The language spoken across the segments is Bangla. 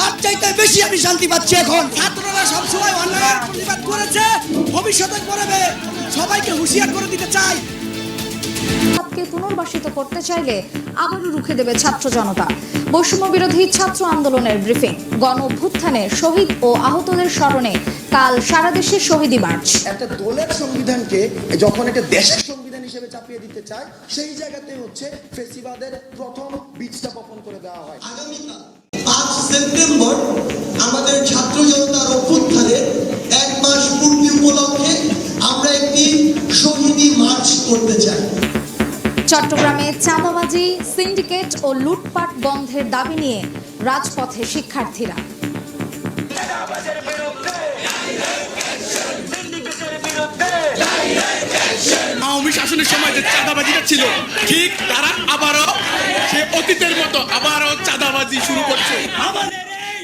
সবচেয়ে বেশি আমি শান্তি পাচ্ছি এখন। ছাত্ররা সবসময় অন্যায়ের প্রতিবাদ করেছে ভবিষ্যতে করবে। সবাইকে হুঁশিয়ার করে দিতে চাই। পুনর্বাসিত করতে চাইলে আবারও রুখে দেবে ছাত্র জনতা। বৈষম্য বিরোধী ছাত্র আন্দোলনের ব্রিফিং গণ অভ্যুত্থানে শহীদ ও আহতদের স্মরণে কাল সারা দেশে শহীদি মার্চ। একটা দলের সংবিধানকে যখন একটা দেশের সংবিধান হিসেবে চাপিয়ে দিতে চায় সেই জায়গাতে হচ্ছে ফেসিবাদের প্রথম বীজটা বপন করে দেওয়া হয়। আগামীকাল পাঁচ সেপ্টেম্বর আমাদের ছাত্র জনতার অভ্যুত্থানে এক মাস পূর্তি উপলক্ষে আমরা একটি শহীদি মার্চ করতে চাই। চট্টগ্রামে চাঁদাবাজি সিন্ডিকেট ও লুটপাট বন্ধের দাবি নিয়ে রাজপথে শিক্ষার্থীরা। শাসনের সময় যে চাঁদাবাজিটা ছিল ঠিক তারা আবারও সে অতীতের মতো আবারও চাঁদাবাজি শুরু করছে। আমাদের এই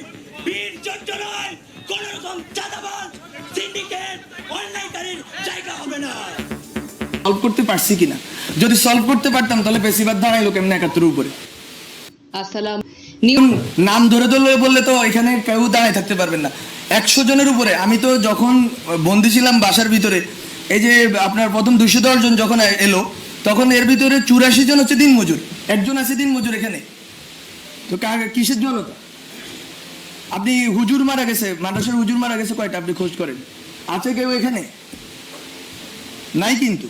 বীর যন্ত্রণায় কোন রকম চাঁদাবাজ সিন্ডিকেট অন্যায়কারীর জায়গা হবে না। সলভ করতে পারছি কিনা? যদি সলভ করতে পারতাম তাহলে বেশিরভাগ দাঁড়াইলো কেমন একাত্তরের উপরে। আসসালাম। নিয়ম নাম ধরে ধরে বললে তো এখানে কেউ দাঁড়ায় থাকতে পারবেন না। একশো জনের উপরে। আমি তো যখন বন্দি ছিলাম বাসার ভিতরে এই যে আপনার প্রথম দুশো দশ জন যখন এলো, তখন এর ভিতরে চুরাশি জন হচ্ছে দিন মজুর একজন আছে দিন মজুর এখানে। তো কিসের জনতা আপনি হুজুর মারা গেছে মানুষের হুজুর মারা গেছে কয়টা, আপনি খোঁজ করেন। আছে কেউ এখানে? নাই কিন্তু।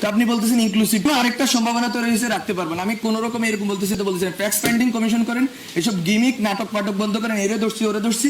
তো আপনি বলতেছেন ইনক্লুসিভ আরেকটা সম্ভাবনা তো রয়েছে রাখতে পারবেন আমি কোন রকম এরকম বলতেছি তো বলতেছি ট্যাক্স পেন্ডিং কমিশন করেন, এসব গিমিক নাটক পাটক বন্ধ করেন, এরে ধরছি, ওরে ধরছি।